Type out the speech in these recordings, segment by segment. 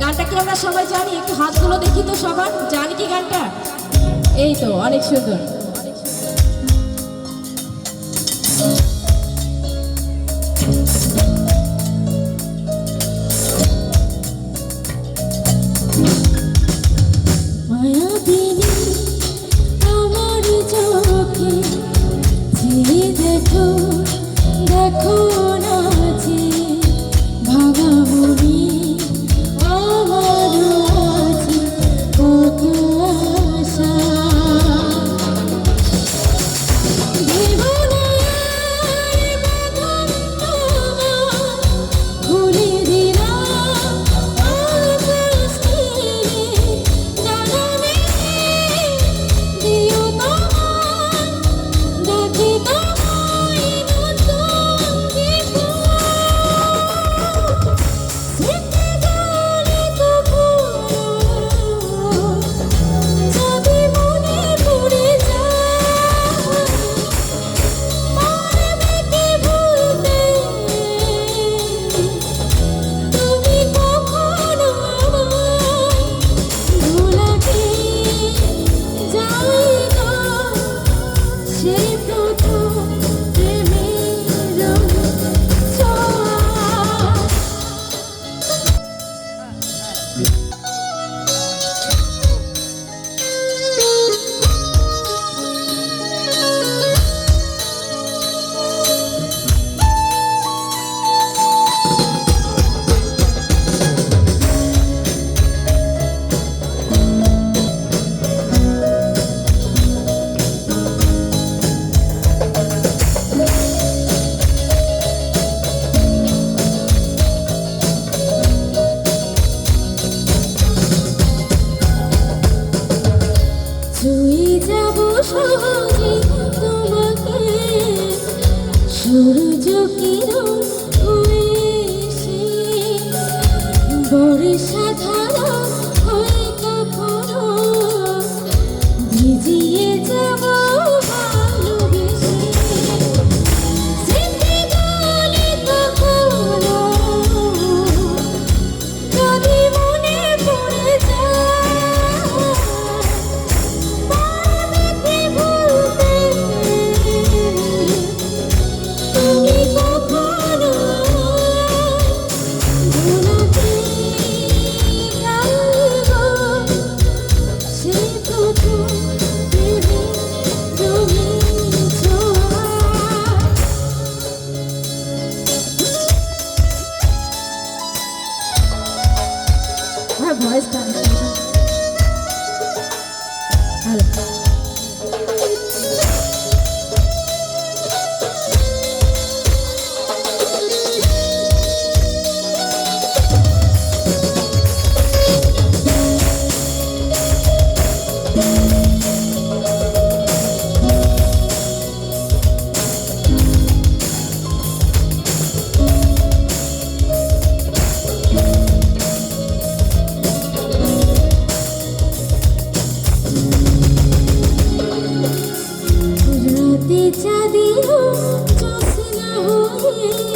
গানটা কি আমরা সবাই জানি? একটু হাতগুলো দেখি তো সবার। জানি কি গানটা? এই তো, অনেক সুন্দর। সূর্য কিরণ বর্ষা Her voice comes. Hello. you.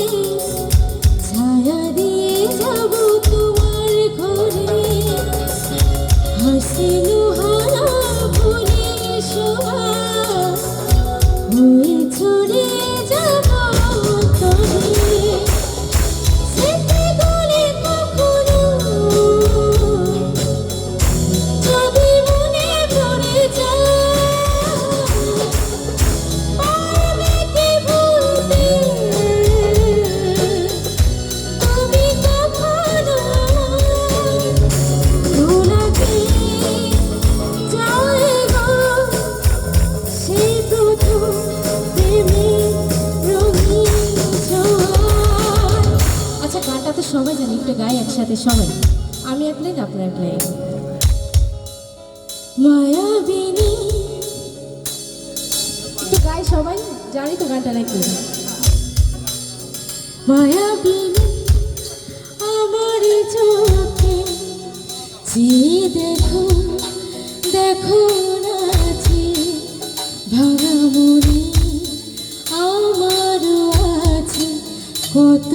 জানি একটু গাই একসাথে সবাই। আমি এক লাইন আপনার এক লাইন মায়াবিনী একটু গাই সবাই, জানি তো গানটা নাকি। মায়াবিনী আমার চোখে। যে দেখো দেখো নাচে ভাঙা মনে আমার আছে। কত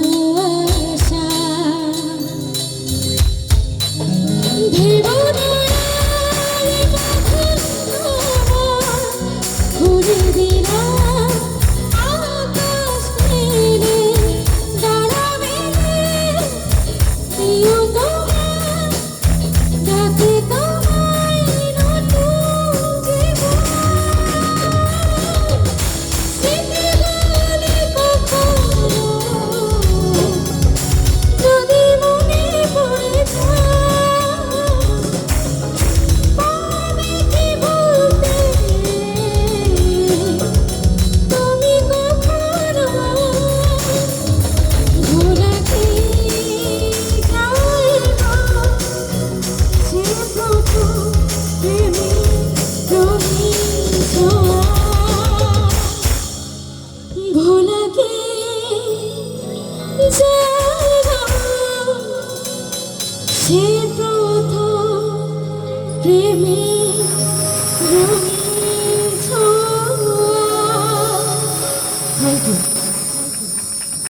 সে প্রথম প্রেমে রঙিন